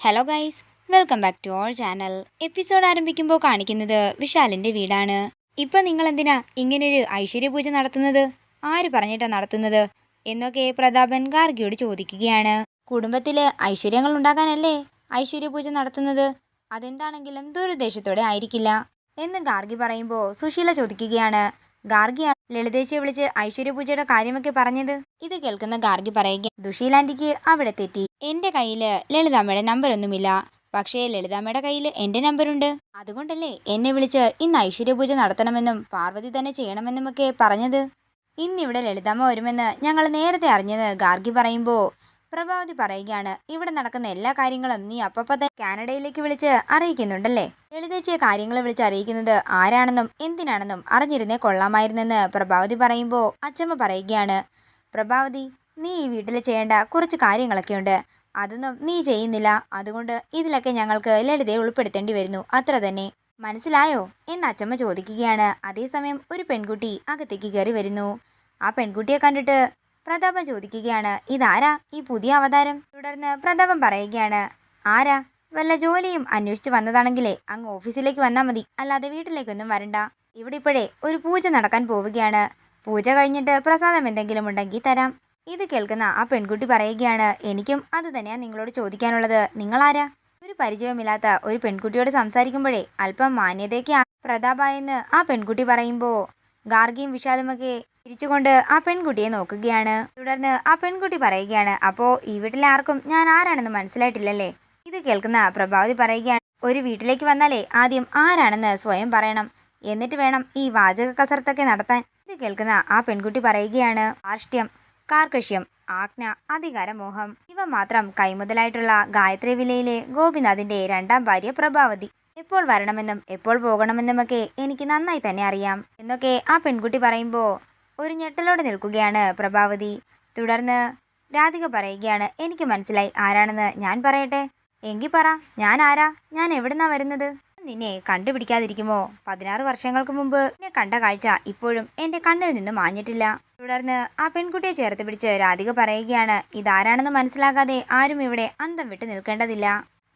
Hello guys welcome back to our channel episode ആരംഭിക്കുമ്പോൾ കാണിക്കുന്നത് വിശാലിന്റെ വീടാണ്. ഇപ്പം നിങ്ങൾ എന്തിനാ ഇങ്ങനൊരു ഐശ്വര്യപൂജ നടത്തുന്നത്? ആര് പറഞ്ഞിട്ടാ നടത്തുന്നത്? എന്നൊക്കെ പ്രതാപൻ ഗാർഗിയോട് ചോദിക്കുകയാണ്. കുടുംബത്തിൽ ഐശ്വര്യങ്ങൾ ഉണ്ടാകാനല്ലേ ഐശ്വര്യപൂജ നടത്തുന്നത്? അതെന്താണെങ്കിലും ദുരുദ്ദേശത്തോടെ ആയിരിക്കില്ല. എന്ന് ഗാർഗി പറയുമ്പോൾ സുശീല ചോദിക്കുകയാണ്. ഗാർഗിയാണ് ലളിതേച്ചിയെ വിളിച്ച് ഐശ്വര്യപൂജയുടെ കാര്യമൊക്കെ പറഞ്ഞത്? ഇത് കേൾക്കുന്ന ഗാർഗി പറയുക ദുഷീലാന്റിക്ക് അവിടെ തെറ്റി. എന്റെ കയ്യിൽ ലളിതാമ്മയുടെ നമ്പറൊന്നുമില്ല. പക്ഷേ ലളിതാമ്മയുടെ കയ്യിൽ എന്റെ നമ്പറുണ്ട്. അതുകൊണ്ടല്ലേ എന്നെ വിളിച്ച് ഇന്ന് ഐശ്വര്യപൂജ നടത്തണമെന്നും പാർവതി തന്നെ ചെയ്യണമെന്നുമൊക്കെ പറഞ്ഞത്? ഇന്നിവിടെ ലളിതാമ്മ വരുമെന്ന് ഞങ്ങൾ നേരത്തെ അറിഞ്ഞത് ഗാർഗി പറയുമ്പോൾ പ്രഭാവതി പറയുകയാണ് ഇവിടെ നടക്കുന്ന എല്ലാ കാര്യങ്ങളും നീ അപ്പപ്പ തന്നെ കാനഡയിലേക്ക് വിളിച്ച് അറിയിക്കുന്നുണ്ടല്ലേ? ലളിതേച്ചിയെ കാര്യങ്ങൾ വിളിച്ച് അറിയിക്കുന്നത് ആരാണെന്നും എന്തിനാണെന്നും അറിഞ്ഞിരുന്നേ കൊള്ളാമായിരുന്നെന്ന് പ്രഭാവതി പറയുമ്പോൾ അച്ചമ്മ പറയുകയാണ് പ്രഭാവതി നീ ഈ വീട്ടിൽ ചെയ്യേണ്ട കുറച്ച് കാര്യങ്ങളൊക്കെയുണ്ട്. അതൊന്നും നീ ചെയ്യുന്നില്ല. അതുകൊണ്ട് ഇതിലൊക്കെ ഞങ്ങൾക്ക് ലളിതയെ ഉൾപ്പെടുത്തേണ്ടി വരുന്നു. അത്ര തന്നെ. മനസ്സിലായോ? എന്ന് അച്ചമ്മ ചോദിക്കുകയാണ്. അതേസമയം ഒരു പെൺകുട്ടി അകത്തേക്ക് കയറി വരുന്നു. ആ പെൺകുട്ടിയെ കണ്ടിട്ട് പ്രതാപൻ ചോദിക്കുകയാണ് ഇതാരാ ഈ പുതിയ അവതാരം? തുടർന്ന് പ്രതാപം പറയുകയാണ് ആരാ? വല്ല ജോലിയും അന്വേഷിച്ചു വന്നതാണെങ്കിലേ അങ്ങ് ഓഫീസിലേക്ക് വന്നാൽ മതി. അല്ലാതെ വീട്ടിലേക്കൊന്നും വരണ്ട. ഇവിടെ ഇപ്പോഴേ ഒരു പൂജ നടക്കാൻ പോവുകയാണ്. പൂജ കഴിഞ്ഞിട്ട് പ്രസാദം എന്തെങ്കിലും ഉണ്ടെങ്കിൽ തരാം. ഇത് കേൾക്കുന്ന ആ പെൺകുട്ടി പറയുകയാണ് എനിക്കും അത് തന്നെയാണ് നിങ്ങളോട് ചോദിക്കാനുള്ളത്. നിങ്ങളാരാ? ഒരു പരിചയമില്ലാത്ത ഒരു പെൺകുട്ടിയോട് സംസാരിക്കുമ്പോഴേ അല്പം മാന്യതയ്ക്ക് പ്രതാപായെന്ന് ആ പെൺകുട്ടി പറയുമ്പോൾ ഗാർഗിയും വിശാലുമൊക്കെ തിരിച്ചുകൊണ്ട് ആ പെൺകുട്ടിയെ നോക്കുകയാണ്. തുടർന്ന് ആ പെൺകുട്ടി പറയുകയാണ് അപ്പോൾ ഈ വീട്ടിലെ ആർക്കും ഞാൻ ആരാണെന്ന് മനസ്സിലായിട്ടില്ലല്ലേ? ഇത് കേൾക്കുന്ന പ്രഭാവതി പറയുകയാണ് ഒരു വീട്ടിലേക്ക് വന്നാലേ ആദ്യം ആരാണെന്ന് സ്വയം പറയണം. എന്നിട്ട് വേണം ഈ വാചക കസർത്തൊക്കെ നടത്താൻ. ഇത് കേൾക്കുന്ന ആ പെൺകുട്ടി പറയുകയാണ് ആർഷ്ട്യം കാർക്കശ്യം ആജ്ഞ അധികാരമോഹം ഇവ മാത്രം കൈമുതലായിട്ടുള്ള ഗായത്രി വിലയിലെ ഗോപിനാഥിന്റെ രണ്ടാം ഭാര്യ പ്രഭാവതി. എപ്പോൾ വരണമെന്നും എപ്പോൾ പോകണമെന്നുമൊക്കെ എനിക്ക് നന്നായി തന്നെ അറിയാം. എന്നൊക്കെ ആ പെൺകുട്ടി പറയുമ്പോൾ ഒരു ഞെട്ടലോടെ നിൽക്കുകയാണ് പ്രഭാവതി. തുടർന്ന് രാധിക പറയുകയാണ് എനിക്ക് മനസ്സിലായി ആരാണെന്ന് ഞാൻ പറയട്ടെ? എങ്കിൽ പറ ഞാൻ ആരാ? ഞാൻ എവിടുന്നാ വരുന്നത്? നിന്നെ കണ്ടുപിടിക്കാതിരിക്കുമോ? പതിനാറ് വർഷങ്ങൾക്ക് മുമ്പ് എന്നെ കണ്ട കാഴ്ച ഇപ്പോഴും എന്റെ കണ്ണിൽ നിന്ന് മാഞ്ഞിട്ടില്ല. തുടർന്ന് ആ പെൺകുട്ടിയെ ചേർത്ത് പിടിച്ച് രാധിക പറയുകയാണ് ഇതാരാണെന്ന് മനസ്സിലാകാതെ ആരും ഇവിടെ അന്തം വിട്ട് നിൽക്കേണ്ടതില്ല.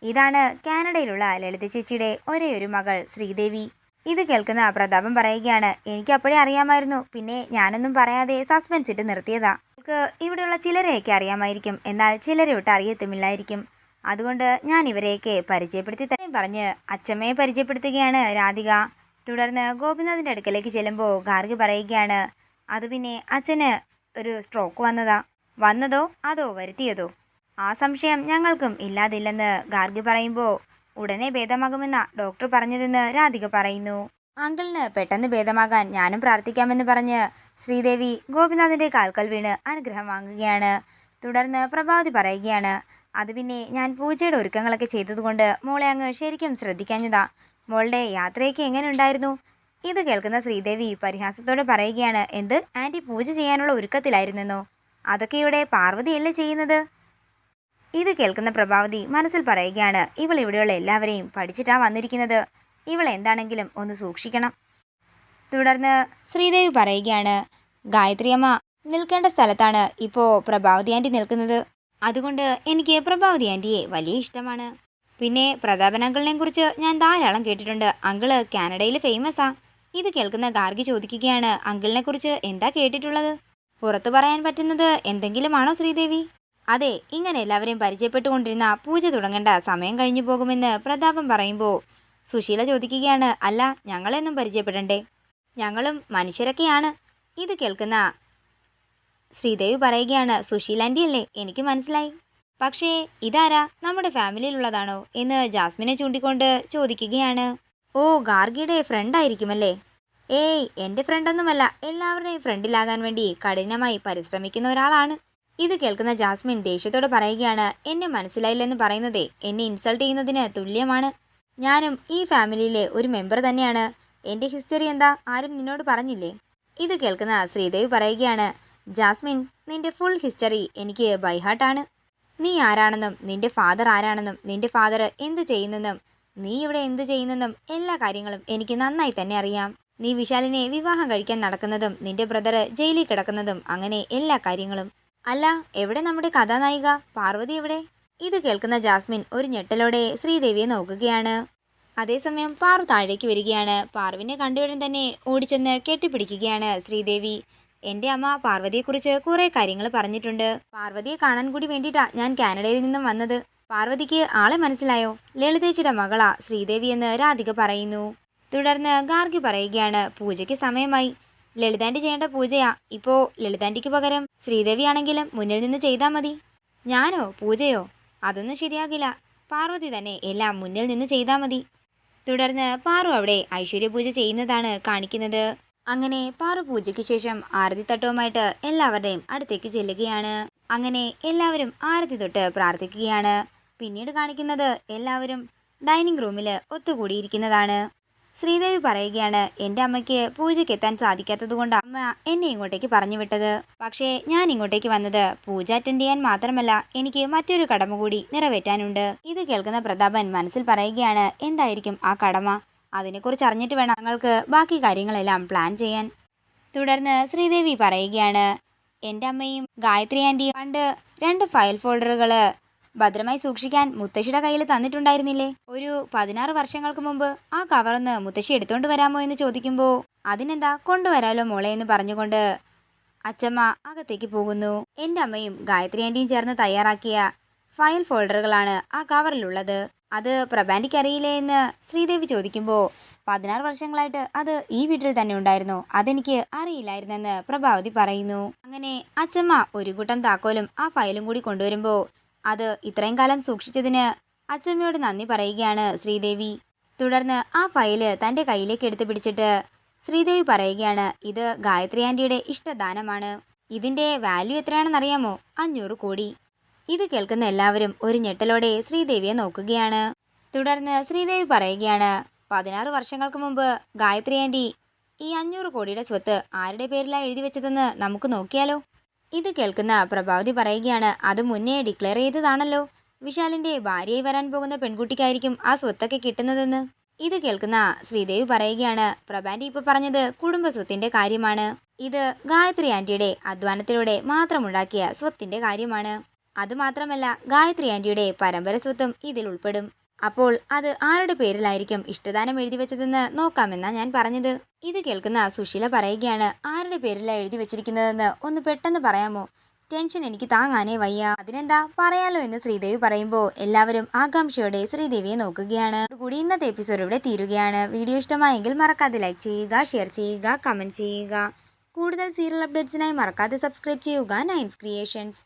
ഇതാണ് കാനഡയിലുള്ള ലളിത ചേച്ചിയുടെ ഒരേ ഒരു മകൾ ശ്രീദേവി. ഇത് കേൾക്കുന്ന പ്രതാപൻ പറയുകയാണ് എനിക്ക് അപ്പോഴേ അറിയാമായിരുന്നു. പിന്നെ ഞാനൊന്നും പറയാതെ സസ്പെൻസ് ഇട്ട് നിർത്തിയതാ. നമുക്ക് ഇവിടെയുള്ള ചിലരെയൊക്കെ അറിയാമായിരിക്കും. എന്നാൽ ചിലരെ വിട്ട് അറിയത്തുമില്ലായിരിക്കും. അതുകൊണ്ട് ഞാൻ ഇവരെയൊക്കെ പരിചയപ്പെടുത്തി തന്നെ പറഞ്ഞ് അച്ചമ്മയെ പരിചയപ്പെടുത്തുകയാണ് രാധിക. തുടർന്ന് ഗോപിനാഥിന്റെ അടുക്കലേക്ക് ചെല്ലുമ്പോൾ ഗാർഗി പറയുകയാണ് അത് പിന്നെ അച്ഛന് ഒരു സ്ട്രോക്ക് വന്നതാ. വന്നതോ അതോ വരുത്തിയതോ? ആ സംശയം ഞങ്ങൾക്കും ഇല്ലാതില്ലെന്ന് ഗാർഗി പറയുമ്പോൾ ഉടനെ ഭേദമാകുമെന്ന ഡോക്ടർ പറഞ്ഞതെന്ന് രാധിക പറയുന്നു. അങ്കിളിന് പെട്ടെന്ന് ഭേദമാകാൻ ഞാനും പ്രാർത്ഥിക്കാമെന്ന് പറഞ്ഞ് ശ്രീദേവി ഗോപിനാഥിന്റെ കാൽക്കൽ വീണ് അനുഗ്രഹം വാങ്ങുകയാണ്. തുടർന്ന് പ്രഭാവതി പറയുകയാണ് അത് പിന്നെ ഞാൻ പൂജയുടെ ഒരുക്കങ്ങളൊക്കെ ചെയ്തതുകൊണ്ട് മോളെ അങ്ങ് ശരിക്കും ശ്രദ്ധിക്കാഞ്ഞതാ. മോളുടെ യാത്രയൊക്കെ എങ്ങനെ ഉണ്ടായിരുന്നു ഇത് കേൾക്കുന്ന ശ്രീദേവി പരിഹാസത്തോടെ പറയുകയാണ് എന്ത്? ആന്റി പൂജ ചെയ്യാനുള്ള ഒരുക്കത്തിലായിരുന്നെന്നോ? അതൊക്കെ ഇവിടെ പാർവതിയല്ലേ ചെയ്യുന്നത്? ഇത് കേൾക്കുന്ന പ്രഭാവതി മനസ്സിൽ പറയുകയാണ് ഇവൾ ഇവിടെയുള്ള എല്ലാവരെയും പഠിച്ചിട്ടാണ് വന്നിരിക്കുന്നത്. ഇവൾ എന്താണെങ്കിലും ഒന്ന് സൂക്ഷിക്കണം. തുടർന്ന് ശ്രീദേവി പറയുകയാണ് ഗായത്രിയമ്മ നിൽക്കേണ്ട സ്ഥലത്താണ് ഇപ്പോൾ പ്രഭാവതി ആന്റി നിൽക്കുന്നത്. അതുകൊണ്ട് എനിക്ക് പ്രഭാവതി ആന്റിയെ വലിയ ഇഷ്ടമാണ്. പിന്നെ പ്രതാപൻ അങ്കിളിനെ കുറിച്ച് ഞാൻ ധാരാളം കേട്ടിട്ടുണ്ട്. അങ്കിൾ കാനഡയിൽ ഫേമസാ. ഇത് കേൾക്കുന്ന ഗാർഗി ചോദിക്കുകയാണ് അങ്കിളിനെ കുറിച്ച് എന്താ കേട്ടിട്ടുള്ളത്? പുറത്തു പറയാൻ പറ്റുന്നത് എന്തെങ്കിലുമാണോ ശ്രീദേവി? അതെ ഇങ്ങനെ എല്ലാവരെയും പരിചയപ്പെട്ടുകൊണ്ടിരുന്ന പൂജ തുടങ്ങേണ്ട സമയം കഴിഞ്ഞു പോകുമെന്ന് പ്രതാപം പറയുമ്പോൾ സുശീല ചോദിക്കുകയാണ് അല്ല ഞങ്ങളെന്നും പരിചയപ്പെടണ്ടേ? ഞങ്ങളും മനുഷ്യരൊക്കെയാണ്. ഇത് കേൾക്കുന്ന ശ്രീദേവി പറയുകയാണ് സുശീലാന്റി അല്ലേ എനിക്ക് മനസ്സിലായി. പക്ഷേ ഇതാരാ? നമ്മുടെ ഫാമിലിയിലുള്ളതാണോ? എന്ന് ജാസ്മിനെ ചൂണ്ടിക്കൊണ്ട് ചോദിക്കുകയാണ്. ഓ ഗാർഗിയുടെ ഫ്രണ്ട് ആയിരിക്കുമല്ലേ? ഏയ് എന്റെ ഫ്രണ്ടൊന്നുമല്ല എല്ലാവരുടെയും ഫ്രണ്ടിലാകാൻ വേണ്ടി കഠിനമായി പരിശ്രമിക്കുന്ന ഒരാളാണ്. ഇത് കേൾക്കുന്ന ജാസ്മിൻ ദേഷ്യത്തോടെ പറയുകയാണ് എന്നെ മനസ്സിലായില്ലെന്ന് പറയുന്നതേ എന്നെ ഇൻസൾട്ട് ചെയ്യുന്നതിന് തുല്യമാണ്. ഞാനും ഈ ഫാമിലിയിലെ ഒരു മെമ്പർ തന്നെയാണ്. എന്റെ ഹിസ്റ്ററി എന്താ? ആരും നിന്നോട് പറഞ്ഞില്ലേ? ഇത് കേൾക്കുന്ന ശ്രീദേവി പറയുകയാണ് ജാസ്മിൻ നിന്റെ ഫുൾ ഹിസ്റ്ററി എനിക്ക് ബൈഹാർട്ടാണ് നീ ആരാണെന്നും നിന്റെ ഫാദർ ആരാണെന്നും നിന്റെ ഫാദർ എന്ത് ചെയ്യുന്നെന്നും നീ ഇവിടെ എന്ത് ചെയ്യുന്നെന്നും എല്ലാ കാര്യങ്ങളും എനിക്ക് നന്നായി തന്നെ അറിയാം. നീ വിശാലിനെ വിവാഹം കഴിക്കാൻ നടക്കുന്നതും നിന്റെ ബ്രദർ ജയിലിൽ കിടക്കുന്നതും അങ്ങനെ എല്ലാ കാര്യങ്ങളും. അല്ല എവിടെ നമ്മുടെ കഥാനായിക? പാർവതി എവിടെ? ഇത് കേൾക്കുന്ന ജാസ്മിൻ ഒരു ഞെട്ടലോടെ ശ്രീദേവിയെ നോക്കുകയാണ്. അതേസമയം പാറു താഴേക്ക് വരികയാണ്. പാർവിനെ കണ്ടുവരും തന്നെ ഓടിച്ചെന്ന് കെട്ടിപ്പിടിക്കുകയാണ് ശ്രീദേവി. എന്റെ അമ്മ പാർവതിയെക്കുറിച്ച് കുറേ കാര്യങ്ങൾ പറഞ്ഞിട്ടുണ്ട്. പാർവതിയെ കാണാൻ കൂടി വേണ്ടിയിട്ടാ ഞാൻ കാനഡയിൽ നിന്നും വന്നത്. പാർവതിക്ക് ആളെ മനസ്സിലായോ? ലളിതേച്ചിയുടെ മകളാ ശ്രീദേവി എന്ന് രാധിക പറയുന്നു. തുടർന്ന് ഗാർഗി പറയുകയാണ് പൂജയ്ക്ക് സമയമായി. ലളിതാന്റി ചെയ്യേണ്ട പൂജയാ. ഇപ്പോൾ ലളിതാന്റിക്ക് പകരം ശ്രീദേവിയാണെങ്കിലും മുന്നിൽ നിന്ന് ചെയ്താൽ മതി. ഞാനോ പൂജയോ? അതൊന്നും ശരിയാകില്ല. പാർവതി തന്നെ എല്ലാം മുന്നിൽ നിന്ന് ചെയ്താൽ മതി. തുടർന്ന് പാറു അവിടെ ഐശ്വര്യ പൂജ ചെയ്യുന്നതാണ് കാണിക്കുന്നത്. അങ്ങനെ പാറു പൂജയ്ക്ക് ശേഷം ആരതി തട്ടവുമായിട്ട് എല്ലാവരുടെയും അടുത്തേക്ക് ചെല്ലുകയാണ്. അങ്ങനെ എല്ലാവരും ആരതി തൊട്ട് പ്രാർത്ഥിക്കുകയാണ്. പിന്നീട് കാണിക്കുന്നത് എല്ലാവരും ഡൈനിങ് റൂമിൽ ഒത്തുകൂടിയിരിക്കുന്നതാണ്. ശ്രീദേവി പറയുകയാണ് എന്റെ അമ്മയ്ക്ക് പൂജയ്ക്ക് എത്താൻ സാധിക്കാത്തത് കൊണ്ട് അമ്മ എന്നെ ഇങ്ങോട്ടേക്ക് പറഞ്ഞു വിട്ടത്. പക്ഷേ ഞാൻ ഇങ്ങോട്ടേക്ക് വന്നത് പൂജ അറ്റൻഡ് ചെയ്യാൻ മാത്രമല്ല എനിക്ക് മറ്റൊരു കടമ കൂടി നിറവേറ്റാനുണ്ട്. ഇത് കേൾക്കുന്ന പ്രതാപൻ മനസ്സിൽ പറയുകയാണ് എന്തായിരിക്കും ആ കടമ? അതിനെക്കുറിച്ച് അറിഞ്ഞിട്ട് വേണം ഞങ്ങൾക്ക് ബാക്കി കാര്യങ്ങളെല്ലാം പ്ലാൻ ചെയ്യാൻ. തുടർന്ന് ശ്രീദേവി പറയുകയാണ് എന്റെ അമ്മയും ഗായത്രി ആന്റിയും പണ്ട് രണ്ട് ഫയൽ ഫോൾഡറുകൾ ഭദ്രമായി സൂക്ഷിക്കാൻ മുത്തശ്ശിയുടെ കയ്യിൽ തന്നിട്ടുണ്ടായിരുന്നില്ലേ? ഒരു പതിനാറ് വർഷങ്ങൾക്ക് മുമ്പ് ആ കവറൊന്ന് മുത്തശ്ശി എടുത്തുകൊണ്ട് വരാമോ എന്ന് ചോദിക്കുമ്പോൾ അതിനെന്താ കൊണ്ടുവരാലോ മോളെ എന്ന് പറഞ്ഞുകൊണ്ട് അച്ചമ്മ അകത്തേക്ക് പോകുന്നു. എന്റെ അമ്മയും ഗായത്രി ആന്റിയും ചേർന്ന് തയ്യാറാക്കിയ ഫയൽ ഫോൾഡറുകളാണ് ആ കവറിലുള്ളത്. അത് പ്രഭാന്റിക്ക് അറിയില്ലേ എന്ന് ശ്രീദേവി ചോദിക്കുമ്പോൾ പതിനാറ് വർഷങ്ങളായിട്ട് അത് ഈ വീട്ടിൽ തന്നെ ഉണ്ടായിരുന്നു. അതെനിക്ക് അറിയില്ലായിരുന്നെന്ന് പ്രഭാവതി പറയുന്നു. അങ്ങനെ അച്ചമ്മ ഒരു കൂട്ടം താക്കോലും ആ ഫയലും കൂടി കൊണ്ടുവരുമ്പോൾ അത് ഇത്രയും കാലം സൂക്ഷിച്ചതിന് അച്ചമ്മയോട് നന്ദി പറയുകയാണ് ശ്രീദേവി. തുടർന്ന് ആ ഫയൽ തന്റെ കയ്യിലേക്ക് എടുത്തു പിടിച്ചിട്ട് ശ്രീദേവി പറയുകയാണ് ഇത് ഗായത്രി ആന്റിയുടെ ഇഷ്ടദാനമാണ്. ഇതിന്റെ വാല്യൂ എത്രയാണെന്നറിയാമോ? അഞ്ഞൂറ് കോടി. ഇത് കേൾക്കുന്ന എല്ലാവരും ഒരു ഞെട്ടലോടെ ശ്രീദേവിയെ നോക്കുകയാണ്. തുടർന്ന് ശ്രീദേവി പറയുകയാണ് പതിനാറ് വർഷങ്ങൾക്ക് മുമ്പ് ഗായത്രി ആന്റി ഈ അഞ്ഞൂറ് കോടിയുടെ സ്വത്ത് ആരുടെ പേരിലാണ് എഴുതി വെച്ചതെന്ന് നമുക്ക് നോക്കിയാലോ? ഇത് കേൾക്കുന്ന പ്രഭാവതി പറയുകയാണ് അത് മുന്നേ ഡിക്ലെയർ ചെയ്തതാണല്ലോ. വിശാലിന്റെ ഭാര്യയായി വരാൻ പോകുന്ന പെൺകുട്ടിക്കായിരിക്കും ആ സ്വത്തൊക്കെ കിട്ടുന്നതെന്ന്. ഇത് കേൾക്കുന്ന ശ്രീദേവി പറയുകയാണ് പ്രഭാന്റെ ഇപ്പോൾ പറഞ്ഞത് കുടുംബ സ്വത്തിന്റെ കാര്യമാണ്. ഇത് ഗായത്രി ആന്റിയുടെ അധ്വാനത്തിലൂടെ മാത്രമുണ്ടാക്കിയ സ്വത്തിന്റെ കാര്യമാണ്. അതുമാത്രമല്ല ഗായത്രി ആന്റിയുടെ പരമ്പര സ്വത്തും ഇതിൽ ഉൾപ്പെടും. അപ്പോൾ അത് ആരുടെ പേരിലായിരിക്കും ഇഷ്ടദാനം എഴുതി വെച്ചതെന്ന് നോക്കാമെന്നാ ഞാൻ പറഞ്ഞത്? ഇത് കേൾക്കുന്ന സുശീല പറയുകയാണ് ആരുടെ പേരിലാണ് എഴുതി വെച്ചിരിക്കുന്നതെന്ന് ഒന്ന് പെട്ടെന്ന് പറയാമോ? ടെൻഷൻ എനിക്ക് താങ്ങാനേ വയ്യ. അതിനെന്താ പറയാലോ എന്ന് ശ്രീദേവി പറയുമ്പോൾ എല്ലാവരും ആകാംക്ഷയോടെ ശ്രീദേവിയെ നോക്കുകയാണ്. അതുകൂടി ഇന്നത്തെ എപ്പിസോഡ് ഇവിടെ തീരുകയാണ്. വീഡിയോ ഇഷ്ടമായെങ്കിൽ മറക്കാതെ ലൈക്ക് ചെയ്യുക ഷെയർ ചെയ്യുക കമന്റ് ചെയ്യുക. കൂടുതൽ സീരിയൽ അപ്ഡേറ്റ്സിനായി മറക്കാതെ സബ്സ്ക്രൈബ് ചെയ്യുക നയൻസ് ക്രിയേഷൻസ്